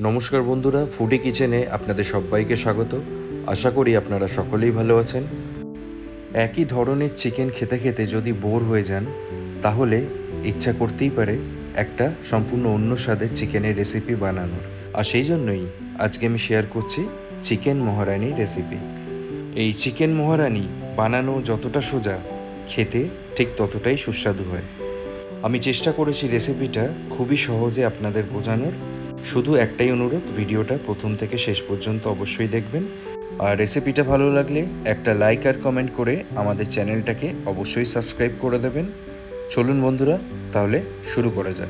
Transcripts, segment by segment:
নমস্কার বন্ধুরা ফুডি কিচেনে আপনাদের সবাইকে স্বাগত। আশা করি আপনারা সকলেই ভালো আছেন। একই ধরনের চিকেন খেতে খেতে যদি বোর হয়ে যান, তাহলে ইচ্ছা করতেই পারে একটা সম্পূর্ণ অন্য স্বাদের চিকেনের রেসিপি বানানোর। আর সেই জন্যই আজকে আমি শেয়ার করছি চিকেন মহারানি রেসিপি এই চিকেন মহারানি বানানো যতটা সোজা, খেতে ঠিক ততটাই সুস্বাদু হয়। আমি চেষ্টা করেছি রেসিপিটা খুবই সহজে আপনাদের বোঝানোর। শুধু একটাই অনুরোধ, ভিডিওটা প্রথম থেকে শেষ পর্যন্ত অবশ্যই দেখবেন। আর রেসিপিটা ভালো লাগলে একটা লাইক আর কমেন্ট করে আমাদের চ্যানেলটাকে অবশ্যই সাবস্ক্রাইব করে দেবেন। চলুন বন্ধুরা, তাহলে শুরু করা যাক।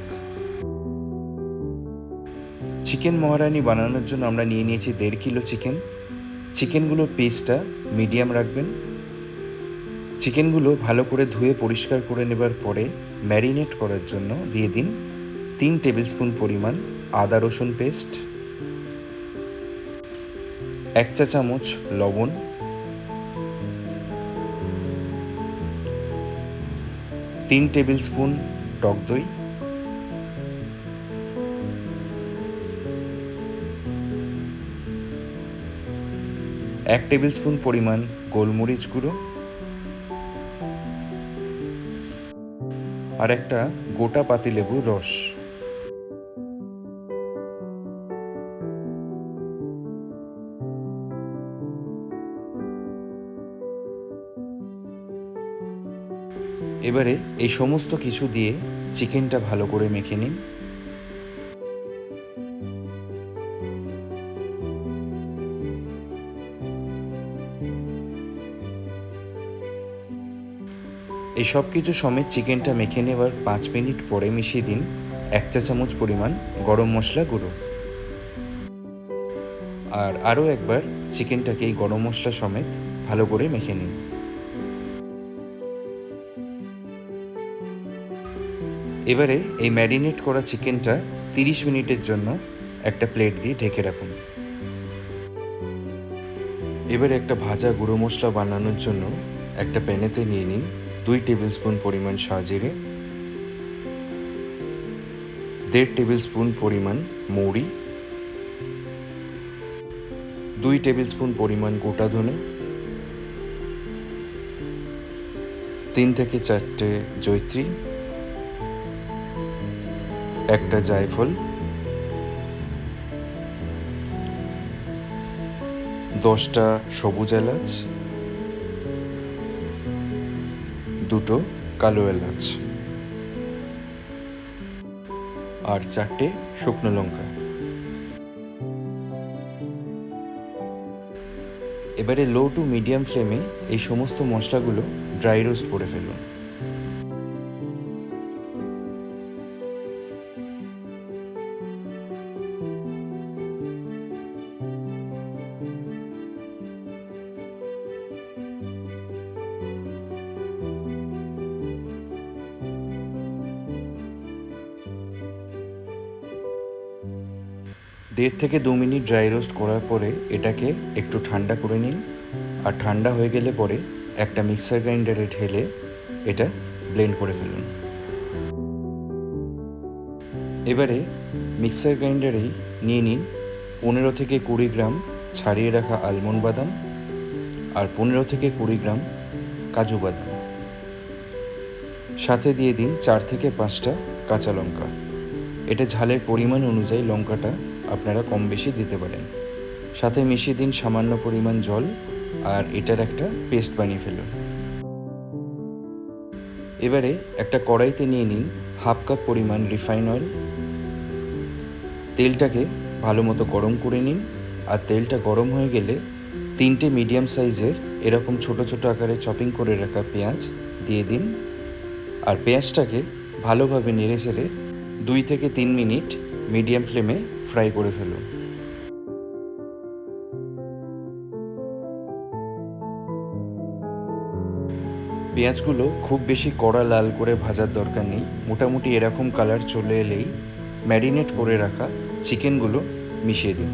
চিকেন মহারানি বানানোর জন্য আমরা নিয়ে নিয়েছি দেড় কিলো চিকেন চিকেনগুলোর পিসটা মিডিয়াম রাখবেন। চিকেনগুলো ভালো করে ধুয়ে পরিষ্কার করে নেবার পরে ম্যারিনেট করার জন্য দিয়ে দিন। তিন টেবিল স্পুন পরিমাণ আদা রসুন পেস্ট, এক চা চামচ লবণ, তিন টেবিল স্পুন টক দই, এক টেবিল স্পুন পরিমাণ গোলমরিচ গুঁড়ো আর একটা গোটা পাতিলেবুর রস। এবারে এই সমস্ত কিছু দিয়ে চিকেনটা ভালো করে মেখে নিন। এই সব কিছু সমেত চিকেনটা মেখে নেবার পাঁচ মিনিট পরে মিশিয়ে দিন এক চা চামচ পরিমাণ গরম মশলা গুঁড়ো। আর আরও একবার চিকেনটাকে এই গরম মশলা সমেত ভালো করে মেখে নিন। এবারে এই ম্যারিনেট করা চিকেনটা তিরিশ মিনিটের জন্য একটা প্লেট দিয়ে ঢেকে রাখুন। এবারে একটা ভাজা গুঁড়ো মশলা বানানোর জন্য একটা প্যানেতে নিয়ে নিন দুই টেবিল স্পুন পরিমাণ সাজিরে, দেড় টেবিল স্পুন পরিমাণ মৌরি, দুই টেবিল স্পুন পরিমাণ গোটা ধনে, তিন থেকে চারটে জৈত্রী একটা জায়ফল, দশটা সবুজ এলাচ, দুটো কালো এলাচ আর চারটে শুকনো লঙ্কা। এবারে লো টু মিডিয়াম ফ্লেমে এই সমস্ত মশলাগুলো ড্রাই রোস্ট করে ফেলুন। দেড় থেকে দু মিনিট ড্রাই রোস্ট করার পরে এটাকে একটু ঠান্ডা করে নিন। আর ঠান্ডা হয়ে গেলে পরে একটা মিক্সার গ্রাইন্ডারে ঢেলে এটা ব্লেন্ড করে ফেলুন। এবারে মিক্সার গ্রাইন্ডারেই নিয়ে নিন পনেরো থেকে কুড়ি গ্রাম ছাড়িয়ে রাখা আলমন্ড বাদাম আর পনেরো থেকে কুড়ি গ্রাম কাজু বাদাম। সাথে দিয়ে দিন চার থেকে পাঁচটা কাঁচা লঙ্কা। এটা ঝালের পরিমাণ অনুযায়ী লঙ্কাটা আপনারা কম বেশি দিতে পারেন। সাথে মিশিয়ে দিন সামান্য পরিমাণ জল আর এটার একটা পেস্ট বানিয়ে ফেলুন। এবারে একটা কড়াইতে নিয়ে নিন হাফ কাপ পরিমাণ রিফাইন অয়েল। তেলটাকে ভালো মতো গরম করে নিন আর তেলটা গরম হয়ে গেলে তিনটে মিডিয়াম সাইজের এরকম ছোট ছোট আকারে চপিং করে রাখা পেঁয়াজ দিয়ে দিন। আর পেঁয়াজটাকে ভালোভাবে নেড়ে চেড়ে দুই থেকে তিন মিনিট মিডিয়াম ফ্লেমে ফ্রাই করে ফেলুন। পেঁয়াজগুলো খুব বেশি কড়া লাল করে ভাজার দরকার নেই। মোটামুটি এরকম কালার চলে এলেই ম্যারিনেট করে রাখা চিকেনগুলো মিশিয়ে দিন।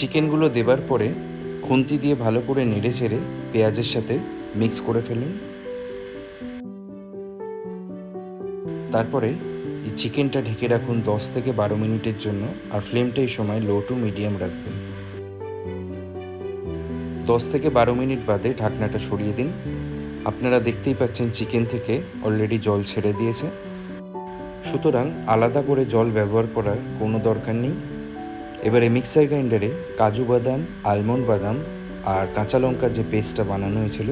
চিকেনগুলো দেবার পরে খুন্তি দিয়ে ভালো করে নেড়ে চেড়ে পেঁয়াজের সাথে মিক্স করে ফেলুন। তারপরে এই চিকেনটা ঢেকে রাখুন দশ থেকে বারো মিনিটের জন্য আর ফ্লেমটা এই সময় লো টু মিডিয়াম রাখবেন। দশ থেকে বারো মিনিট বাদে ঢাকনাটা সরিয়ে দিন। আপনারা দেখতেই পাচ্ছেন চিকেন থেকে অলরেডি জল ছেড়ে দিয়েছে। সুতরাং আলাদা করে জল ব্যবহার করার কোনো দরকার নেই। এবারে মিক্সার গ্রাইন্ডারে কাজু বাদাম আলমন্ড বাদাম আর কাঁচা লঙ্কার যে পেস্টটা বানানো হয়েছিল,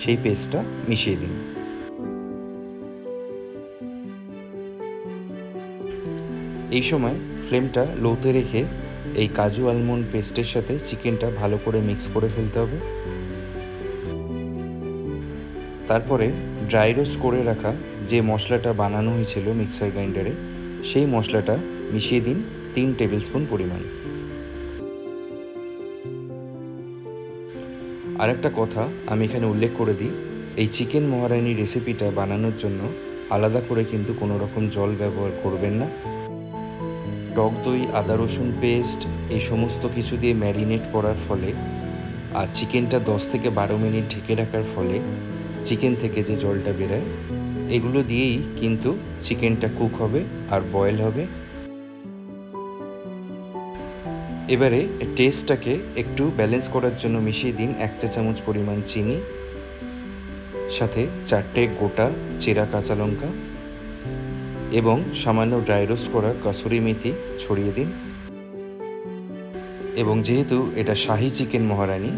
সেই পেস্টটা মিশিয়ে দিন। এই সময় ফ্লেমটা লোতে রেখে এই কাজু আলমন্ড পেস্টের সাথে চিকেনটা ভালো করে মিক্স করে ফেলতে হবে। তারপরে ড্রাই রোস্ট করে রাখা যে মশলাটা বানানো হয়েছিল মিক্সার গ্রাইন্ডারে, সেই মশলাটা মিশিয়ে দিন। তিন টেবিল স্পুন পরিমাণ। আরেকটা কথা আমি এখানে উল্লেখ করে দিই, এই চিকেন মহারানি রেসিপিটা বানানোর জন্য আলাদা করে কিন্তু কোনো রকম জল ব্যবহার করবেন না। টক দই, আদা রসুন পেস্ট, এই সমস্ত কিছু দিয়ে ম্যারিনেট করার ফলে আর চিকেনটা দশ থেকে বারো মিনিট ঢেকে রাখার ফলে চিকেন থেকে যে জলটা বেরোয়, এগুলো দিয়েই কিন্তু চিকেনটা কুক হবে আর বয়েল হবে। এবারে টেস্টটাকে একটু ব্যালেন্স করার জন্য মিশিয়ে দিন এক চা চামচ পরিমাণ চিনি, সাথে চারটে গোটা চেরা কাঁচা লঙ্কা এবং সামান্য ড্রাই রোস্ট করা কাসুরি মেথি ছড়িয়ে দিন। এবং যেহেতু এটা শাহি চিকেন মহারানি,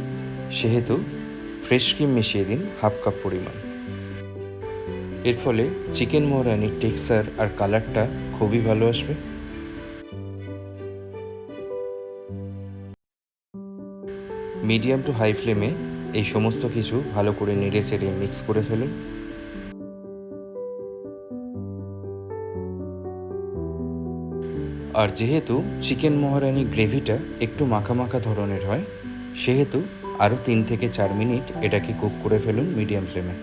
সেহেতু ফ্রেশ ক্রিম মিশিয়ে দিন হাফ কাপ পরিমাণ। এর ফলে চিকেন মহারানির টেক্সচার আর কালারটা খুবই ভালো আসবে। মিডিয়াম টু হাই ফ্লেমে এই সমস্ত কিছু ভালো করে নেড়ে চেড়ে মিক্স করে ফেলুন। আর যেহেতু চিকেন মহারানি গ্রেভিটা একটু মাখা মাখা ধরনের হয়, সেহেতু আরও তিন থেকে চার মিনিট এটাকে কুক করে ফেলুন মিডিয়াম ফ্লেমে।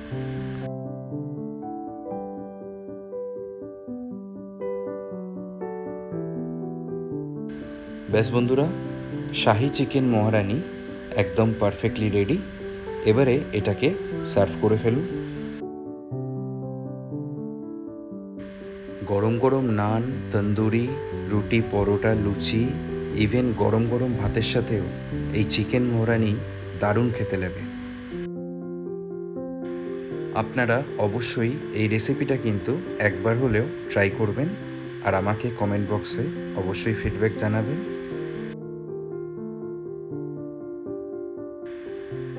ব্যাস বন্ধুরা, শাহি চিকেন মহারানি একদম পারফেক্টলি রেডি এবারে এটাকে সার্ভ করে ফেলুন। গরম গরম নান, তন্দুরি, রুটি, পরোটা, লুচি ইভেন গরম গরম ভাতের সাথেও এই চিকেন মোহরানি দারুণ খেতে লাগে। আপনারা অবশ্যই এই রেসিপিটা কিন্তু একবার হলেও ট্রাই করবেন আর আমাকে কমেন্ট বক্সে অবশ্যই ফিডব্যাক জানাবেন।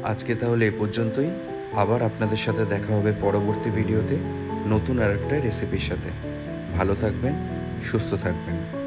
আজকে তাহলে এ পর্যন্তই। আবার আপনাদের সাথে দেখা হবে পরবর্তী ভিডিওতে নতুন আর একটা রেসিপির সাথে। ভালো থাকবেন, সুস্থ থাকবেন।